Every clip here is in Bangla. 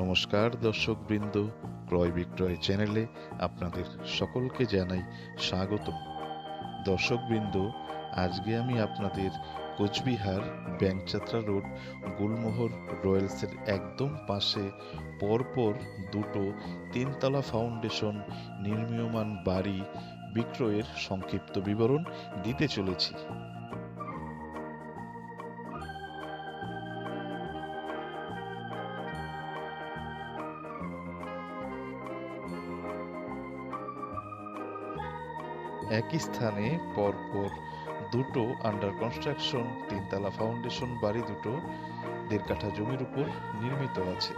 নমস্কার দর্শক বৃন্দ ক্রয় বিক্রয় চ্যানেলে আপনাদের সকলকে জানাই স্বাগত। দর্শক বৃন্দ আজকে আমি আপনাদের কোচবিহার ব্যাংকযাত্রা রোড গুলমোহর রয়্যালসের একদম পাশে পরপর দুটো তিনতলা ফাউন্ডেশন নির্মীয়মান বাড়ি বিক্রয়ের সংক্ষিপ্ত বিবরণ দিতে চলেছি। একই স্থানে পরপর দুটো আন্ডার কনস্ট্রাকশন তিনতলা ফাউন্ডেশন বাড়ি দুটো দেড় কাঠা জমির উপর নির্মিত আছে।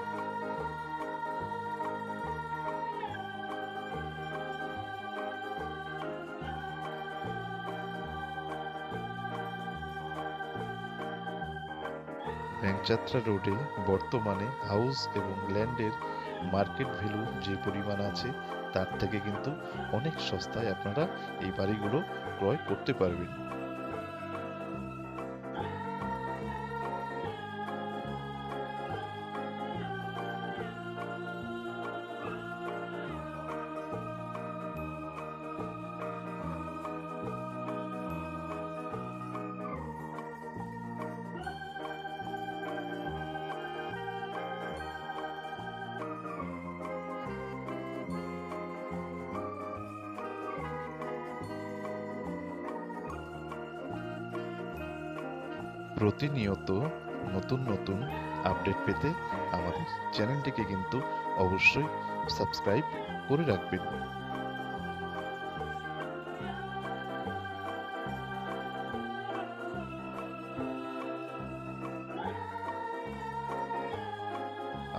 ব্যাংকযাত্রা রোডে বর্তমানে হাউস এবং ল্যান্ডের মার্কেট ভ্যালু যে পরিমাণ আছে, তার থেকে কিন্তু অনেক সস্তায় আপনারা এই বাড়িগুলো ক্রয় করতে পারবেন। প্রতিনিয়ত নতুন নতুন আপডেট পেতে আমাদের চ্যানেলটিকে কিন্তু অবশ্যই সাবস্ক্রাইব করে রাখবেন।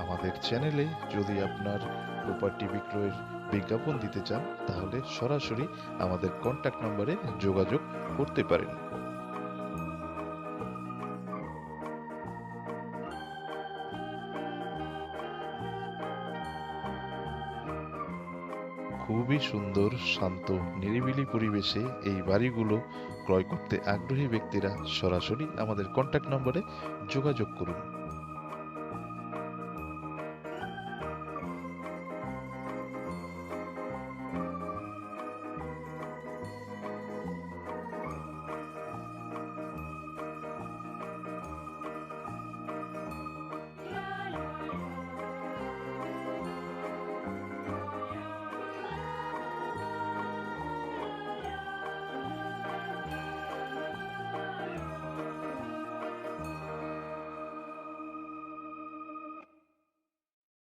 আমাদের চ্যানেলে যদি আপনার প্রপার্টি বিক্রয়ের বিজ্ঞাপন দিতে চান, তাহলে সরাসরি আমাদের কন্ট্যাক্ট নম্বরে যোগাযোগ করতে পারেন। খুবই সুন্দর, শান্ত, নিরিবিলি পরিবেশে এই বাড়িগুলো ক্রয় করতে আগ্রহী ব্যক্তিরা সরাসরি আমাদের কন্ট্যাক্ট নম্বরে যোগাযোগ করুন।